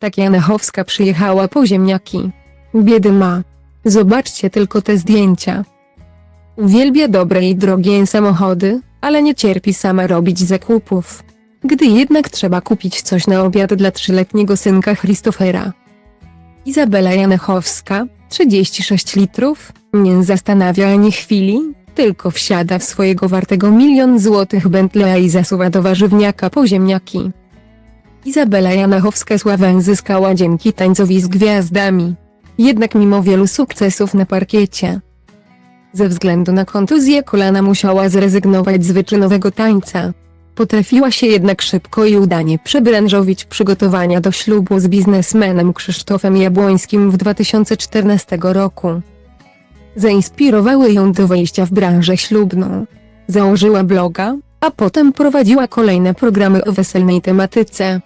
Tak Janechowska przyjechała po ziemniaki. Biedy ma. Zobaczcie tylko te zdjęcia. Uwielbia dobre i drogie samochody, ale nie cierpi sama robić zakupów. Gdy jednak trzeba kupić coś na obiad dla trzyletniego synka Christophera. Izabela Janechowska, 36 litrów, nie zastanawia ani chwili, tylko wsiada w swojego wartego milion złotych Bentleya i zasuwa do warzywniaka po ziemniaki. Izabela Janachowska sławę zyskała dzięki tańcowi z gwiazdami. Jednak mimo wielu sukcesów na parkiecie, ze względu na kontuzję kolana musiała zrezygnować z wyczynowego tańca. Potrafiła się jednak szybko i udanie przebranżowić przygotowania do ślubu z biznesmenem Krzysztofem Jabłońskim w 2014 roku. Zainspirowały ją do wejścia w branżę ślubną. Założyła bloga, a potem prowadziła kolejne programy o weselnej tematyce.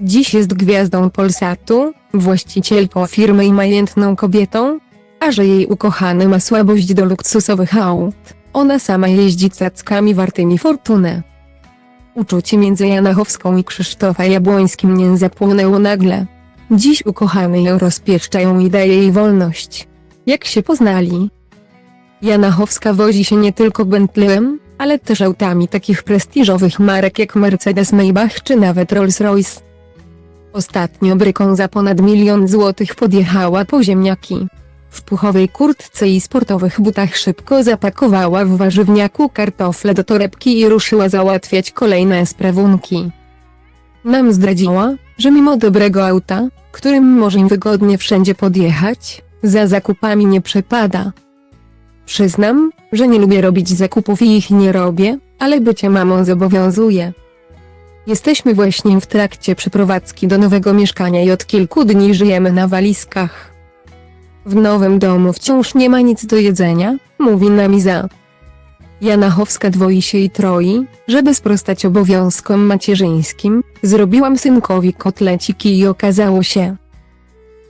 Dziś jest gwiazdą Polsatu, właścicielką firmy i majętną kobietą, a że jej ukochany ma słabość do luksusowych aut, ona sama jeździ cackami wartymi fortunę. Uczucie między Janachowską i Krzysztofa Jabłońskim nie zapłonęło nagle. Dziś ukochany ją rozpieszcza ją i daje jej wolność. Jak się poznali? Janachowska wozi się nie tylko Bentleyem, ale też autami takich prestiżowych marek jak Mercedes Maybach czy nawet Rolls-Royce. Ostatnio bryką za ponad milion złotych podjechała po ziemniaki. W puchowej kurtce i sportowych butach szybko zapakowała w warzywniaku kartofle do torebki i ruszyła załatwiać kolejne sprawunki. Nam zdradziła, że mimo dobrego auta, którym może wygodnie wszędzie podjechać, za zakupami nie przepada. Przyznam, że nie lubię robić zakupów i ich nie robię, ale bycie mamą zobowiązuje. Jesteśmy właśnie w trakcie przeprowadzki do nowego mieszkania i od kilku dni żyjemy na walizkach. W nowym domu wciąż nie ma nic do jedzenia, mówi nam Iza. Janachowska dwoi się i troi, żeby sprostać obowiązkom macierzyńskim, zrobiłam synkowi kotleciki i okazało się,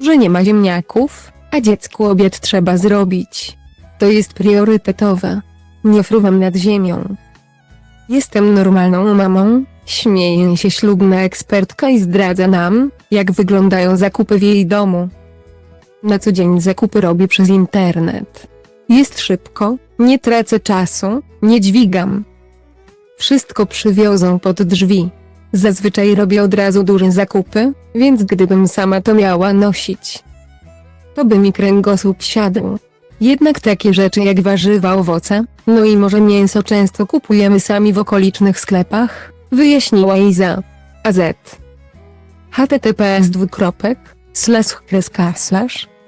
że nie ma ziemniaków, a dziecku obiad trzeba zrobić. To jest priorytetowe. Nie fruwam nad ziemią. Jestem normalną mamą, śmieje się ślubna ekspertka i zdradza nam, jak wyglądają zakupy w jej domu. Na co dzień zakupy robię przez internet. Jest szybko, nie tracę czasu, nie dźwigam. Wszystko przywiozą pod drzwi. Zazwyczaj robię od razu duże zakupy, więc gdybym sama to miała nosić, to by mi kręgosłup siadł. Jednak takie rzeczy jak warzywa, owoce, no i może mięso często kupujemy sami w okolicznych sklepach, wyjaśniła Iza. AZ. https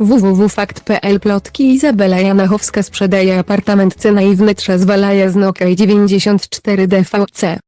www.fakt.pl Plotki Izabela Janachowska sprzedaje apartament C na Iwne Trzazwalaja z Nokaj 94 DVC.